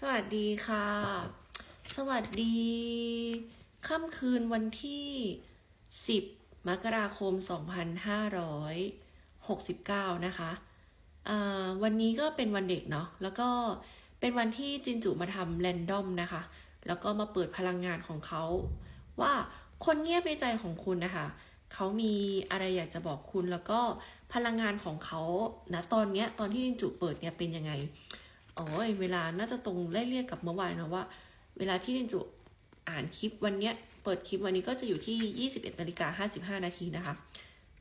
สวัสดีค่ะ สวัสดี ค่ำคืนวันที่ 10 มกราคม 2569 นะคะอ่าวันนี้ก็เป็นวันเด็กเนาะ แล้วก็เป็นวันที่จินจุมาทำแรนดอมนะคะ แล้วก็มาเปิดพลังงานของเขา ว่าคนเงียบในใจของคุณนะคะเขามีอะไรอยากจะบอกคุณแล้วก็พลังงานของเขานะตอนเนี้ยตอนที่จินจุเปิดเนี่ยเป็นยังไง อ๋อเวลาน่าจะตรงไล่เรียกกับเมื่อวานนะว่า เวลาที่จินจุอ่านคลิปวันเนี้ย เปิดคลิปวันนี้ก็จะอยู่ที่ 21นาฬิกา55 นาทีนะคะ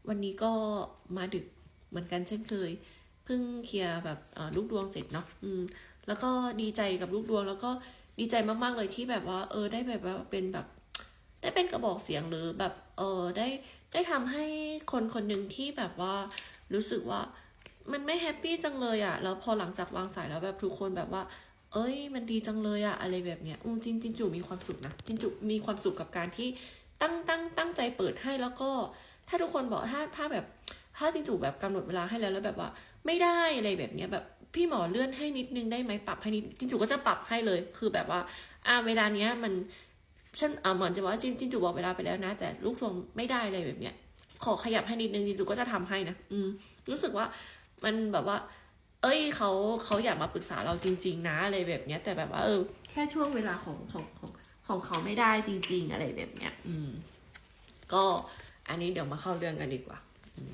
วันนี้ก็มาดึกเหมือนกันเช่นเคย เพิ่งเคลียร์แบบลูกดวงเสร็จเนาะอืม แล้วก็ดีใจกับลูกดวง แล้วก็ดีใจมากๆเลยที่แบบว่า เออได้แบบว่าเป็นแบบ ได้เป็นกระบอกเสียงหรือแบบ เออได้ได้ทำให้คนคนหนึ่งที่แบบว่ารู้สึกว่า มันไม่แฮปปี้จังเลยอะแล้วพอหลังจากวางสายแล้วแบบทุกคนแบบว่า เอ้ย มันดีจังเลยอะอะไรแบบเนี้ยอืมจริงจินจูมีความสุขนะจินจูมีความสุขกับการที่ตั้งตั้งตั้งใจเปิดให้แล้วก็ ถ้าทุกคนบอกถ้าถ้าแบบถ้าจินจูแบบกำหนดเวลาให้แล้วแล้วแบบว่า ไม่ได้อะไรแบบเนี้ยแบบพี่หมอเลื่อนให้นิดนึงได้ไหมปรับให้นิดจินจูก็จะปรับให้เลย คือแบบว่า อ่าเวลาเนี้ยมันฉันอ่าเหมือนจะบอกว่าจินจินจูบอกเวลาไปแล้วนะ แต่ลูกทวงไม่ได้อะไรแบบเนี้ยขอขยับให้นิดนึงจินจูก็จะทำให้นะอืมรู้สึกว่า มันแบบว่า เอ้ยเขาเขาอยากมาปรึกษาเราจริง ๆ นะอะไรแบบเนี้ย แต่แบบว่าเออ แค่ช่วงเวลาของของของของเขาไม่ได้จริง ๆ อะไรแบบเนี้ย อืม ก็อันนี้เดี๋ยวมาเข้าเรื่องกันดีกว่าอืม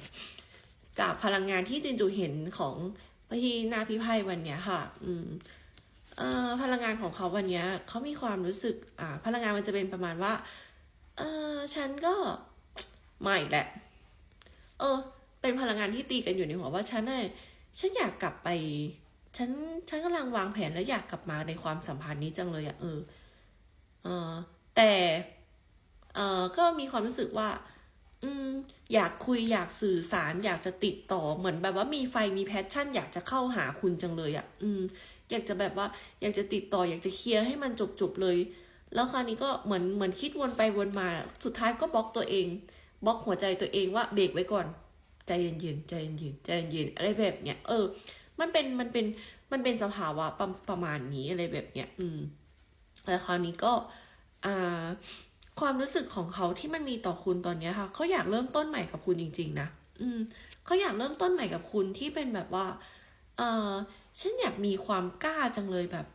จากพลังงานที่จินจูเห็นของพี่นาพิไพวันเนี้ยค่ะ อืมเอ่อพลังงานของเขาวันเนี้ยเขามีความรู้สึก อ่า พลังงานมันจะเป็นประมาณว่า เออฉันก็ไม่แหละ เออ เป็นพลังงานที่ตีกันอยู่ในหัวว่าฉันน่ะฉันอยากกลับไป ฉันฉันกำลังวางแผนแล้วอยากกลับมาในความสัมพันธ์นี้จังเลยอะเออเออแต่เออก็มีความรู้สึกว่า อืม อยากคุยอยากสื่อสาร อยากจะติดต่อเหมือนแบบว่ามีไฟมีแพชชั่น อยากจะเข้าหาคุณจังเลยอะอืม อยากจะแบบว่า อยากจะติดต่อ อยากจะเคลียร์ให้มันจบๆเลย แล้วคราวนี้ก็เหมือนเหมือนคิดวนไปวนมา สุดท้ายก็บล็อกตัวเองบล็อกหัวใจตัวเองว่าเบรกไว้ก่อน ใจเย็นๆใจเย็นๆใจเย็นๆอะไรแบบเนี้ยเออ มันเป็นมันเป็นมันเป็นสภาวะประประมาณนี้อะไรแบบเนี้ยอืมแล้วคราวนี้ก็อ่าความรู้สึกของเขาที่มันมีต่อคุณตอนเนี้ยค่ะเขาอยากเริ่มต้นใหม่กับคุณจริง ๆ นะอืมเขาอยากเริ่มต้นใหม่กับคุณที่เป็นแบบว่า เออฉันอยากมีความกล้าจังเลยแบบ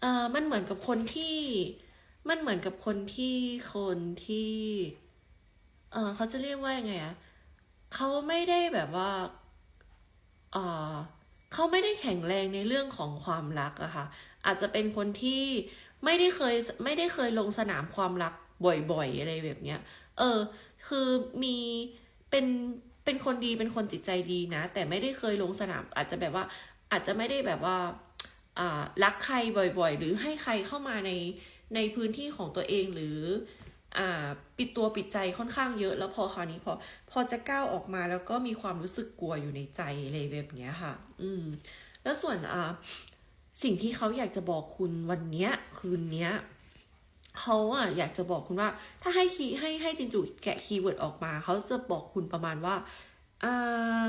เออมันเหมือนกับคนที่ มันเหมือนกับคนที่คนที่ เออเขาจะเรียกว่ายังไงอะ เขาไม่ได้แบบว่าเออเขาไม่ได้แข็งแรงในเรื่องของความรักอะค่ะ อาจจะเป็นคนที่ไม่ได้เคยไม่ได้เคยลงสนามความรักบ่อยๆ อะไรแบบเนี้ย เออ คือมีเป็นเป็นคนดีเป็นคนจิตใจดีนะ แต่ไม่ได้เคยลงสนาม อาจจะแบบว่า อาจจะไม่ได้แบบว่าอ่ารักใครบ่อยๆ หรือให้ใครเข้ามาในในพื้นที่ของตัวเองหรือ ปิดตัวปิดใจค่อนข้างเยอะ แล้วพอคราวนี้พอพอจะก้าวออกมาแล้วก็มีความรู้สึกกลัวอยู่ในใจอะไรแบบเนี้ยค่ะ อืม แล้วส่วนอ่าสิ่งที่เขาอยากจะบอกคุณวันเนี้ย คืนเนี้ยเขาอะอยากจะบอกคุณว่า ถ้าให้คีย์ให้ให้จินจูแกะคีย์เวิร์ดออกมา เขาจะบอกคุณประมาณว่าอ่า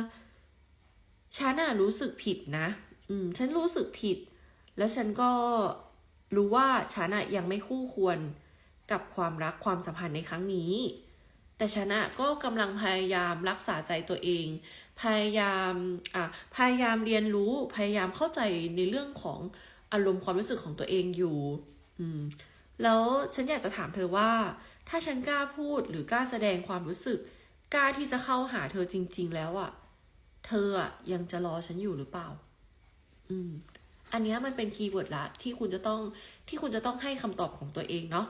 ฉันอะรู้สึกผิดนะ อืม ฉันรู้สึกผิด แล้วฉันก็รู้ว่าฉันอะยังไม่คู่ควร กับความรักความสัมพันธ์ในครั้งนี้ แต่ฉันอะก็กำลังพยายามรักษาใจตัวเอง พยายามอะพยายามเรียนรู้พยายามเข้าใจในเรื่องของอารมณ์ความรู้สึกของตัวเองอยู่ อืม แล้วฉันอยากจะถามเธอว่า ถ้าฉันกล้าพูดหรือกล้าแสดงความรู้สึก กล้าที่จะเข้าหาเธอจริง ๆ แล้วอะเธออะยังจะรอฉันอยู่หรือเปล่า อืม อันนี้มันเป็นคีย์เวิร์ดละที่คุณจะต้องที่คุณจะต้องให้คำตอบของตัวเองเนาะ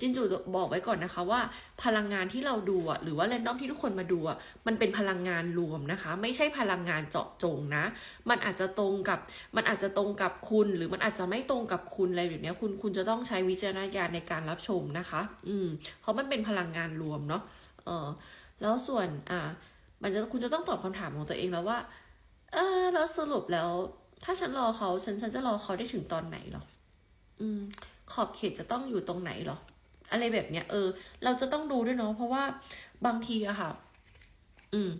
จินจูบอกไว้ก่อนนะคะว่าพลังงานที่เราดูอะหรือว่าแรนดอมที่ทุกคนมาดูอะมันเป็นพลังงานรวมนะคะ ไม่ใช่พลังงานเจาะจงนะ มันอาจจะตรงกับมันอาจจะตรงกับคุณ หรือมันอาจจะไม่ตรงกับคุณอะไรแบบนี้คุณคุณจะต้องใช้วิจารณญาณในการรับชมนะคะ อืม เพราะมันเป็นพลังงานรวมเนาะเออแล้วส่วนอ่า มันจะคุณจะต้องตอบคำถามของตัวเองแล้วว่า เออแล้วสรุปแล้ว ถ้าฉันรอเขาฉันฉันจะรอเขาได้ถึงตอนไหนหรออืม ขอบเขตจะต้องอยู่ตรงไหนหรอ อะไรแบบเนี้ย เออ เราจะต้องดูด้วยเนาะเพราะว่าบางทีอะค่ะ อืม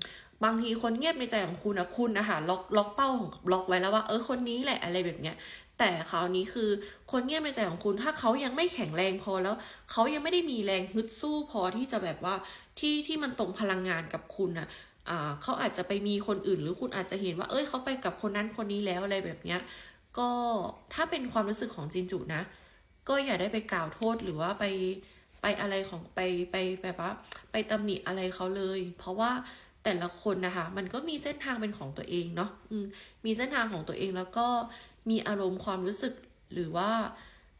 บางทีคนเงียบในใจของคุณนะคุณนะคะล็อกล็อกเป้าของล็อกไว้แล้วว่า เออคนนี้แหละอะไรแบบเนี้ยแต่คราวนี้คือคนเงียบในใจของคุณ ถ้าเขายังไม่แข็งแรงพอแล้ว เขายังไม่ได้มีแรงฮึดสู้พอที่จะแบบว่าที่ที่มันตรงพลังงานกับคุณนะอ่าเขาอาจจะไปมีคนอื่น หรือคุณอาจจะเห็นว่า เอ้ยเขาไปกับคนนั้นคนนี้แล้วอะไรแบบเนี้ย ก็ถ้าเป็นความรู้สึกของจินจุนะ ก็อย่าได้ไปกล่าวโทษหรือว่าไปไปอะไรของไปไปแบบว่าไปตำหนิอะไรเขาเลย เพราะว่าแต่ละคนนะคะมันก็มีเส้นทางเป็นของตัวเองเนาะมีเส้นทางของตัวเองแล้วก็มีอารมณ์ความรู้สึกหรือว่า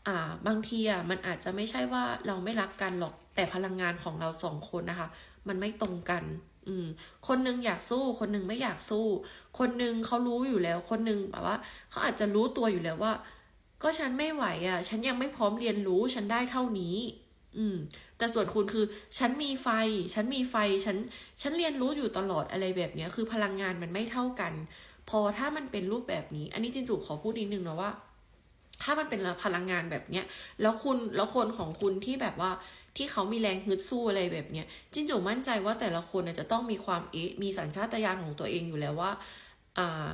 อ่าบางทีอะมันอาจจะไม่ใช่ว่าเราไม่รักกันหรอกแต่พลังงานของเราสองคนนะคะ มันไม่ตรงกัน อืม คนหนึงอยากสู้ คนหนึงไม่อยากสู้ คนหนึงเขารู้อยู่แล้ว คนหนึงแบบว่าเขาอาจจะรู้ตัวอยู่แล้วว่า ก็ฉันไม่ไหวอะ ฉันยังไม่พร้อมเรียนรู้ ฉันได้เท่านี้ อืม แต่ส่วนคุณคือ ฉันมีไฟ ฉันมีไฟ ฉัน ฉันเรียนรู้อยู่ตลอดอะไรแบบเนี้ย คือพลังงานมันไม่เท่ากัน พอถ้ามันเป็นรูปแบบนี้ อันนี้จินจุขอพูดนิดนึงนะว่า ถ้ามันเป็นพลังงานแบบเนี้ย แล้วคุณ แล้วคนของคุณที่แบบว่าที่เขามีแรงฮึดสู้อะไรแบบเนี้ย จินจุมั่นใจว่าแต่ละคนจะต้องมีความเอะมีสัญชาตญาณของตัวเองอยู่แล้วว่า อ่า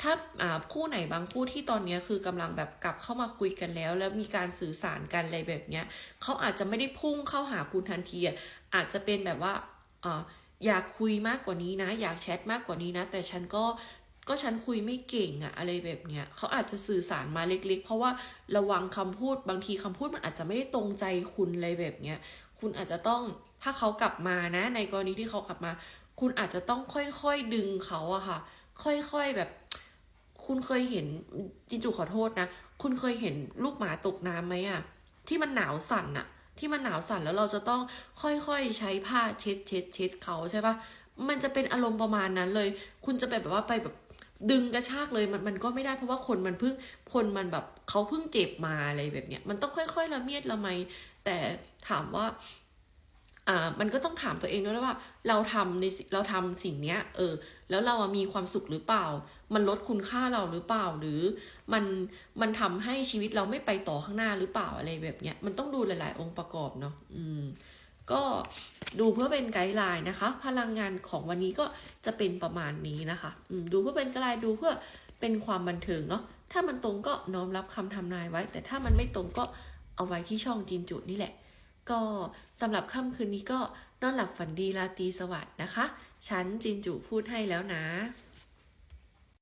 ถ้าอ่าคู่ไหนบางคู่ที่ตอนนี้คือกำลังแบบกลับเข้ามาคุยกันแล้ว แล้วมีการสื่อสารกันอะไรแบบเนี้ยเขาอาจจะไม่ได้พุ่งเข้าหาคุณทันทีอะอาจจะเป็นแบบว่าอ่าอยากคุยมากกว่านี้นะ อยากแชทมากกว่านี้นะ แต่ฉันก็ก็ฉันคุยไม่เก่งอะอะไรแบบเนี้ยเขาอาจจะสื่อสารมาเล็ก ๆ เพราะว่าระวังคำพูดบางทีคำพูดมันอาจจะไม่ได้ตรงใจคุณอะไรแบบเนี้ยคุณอาจจะต้องถ้าเขากลับมานะ ในกรณีที่เขากลับมา คุณอาจจะต้องค่อยๆดึงเขาอะค่ะ ค่อยๆแบบ คุณเคยเห็นจินจูขอโทษนะ คุณเคยเห็นลูกหมาตกน้ำไหมอะที่มันหนาวสั่นอะที่มันหนาวสั่นแล้วเราจะต้องค่อยๆใช้ผ้าเช็ดเช็ดเช็ดเขาใช่ปะมันจะเป็นอารมณ์ประมาณนั้นเลย คุณจะไปแบบว่าไปแบบดึงกระชากเลยมันมันก็ไม่ได้เพราะว่าคนมันเพิ่งคนมันแบบเขาเพิ่งเจ็บมาอะไรแบบเนี้ยมันต้องค่อยๆละเมียดละไมแต่ถามว่า อ่ามันก็ต้องถามตัวเองด้วยว่า เราทำในเราทำสิ่งเนี้ย เออ แล้วเรามีความสุขหรือเปล่า มันลดคุณค่าเราหรือเปล่า หรือมันมันทำให้ชีวิตเราไม่ไปต่อข้างหน้าหรือเปล่าอะไรแบบเนี้ย มันต้องดูหลาย ๆ องค์ประกอบเนาะอืม ก็ดูเพื่อเป็นไกด์ไลน์นะคะ พลังงานของวันนี้ก็จะเป็นประมาณนี้นะคะอืมดูเพื่อเป็นไกด์ไลน์ดูเพื่อเป็นความบันเทิงเนาะถ้ามันตรงก็น้อมรับคำทำนายไว้ แต่ถ้ามันไม่ตรงก็เอาไว้ที่ช่องจินจุดนี่แหละ ก็สำหรับค่ำคืนนี้ก็นอนหลับฝันดีราตรีสวัสดิ์นะคะ ฉันจินจูพูดให้แล้วนะ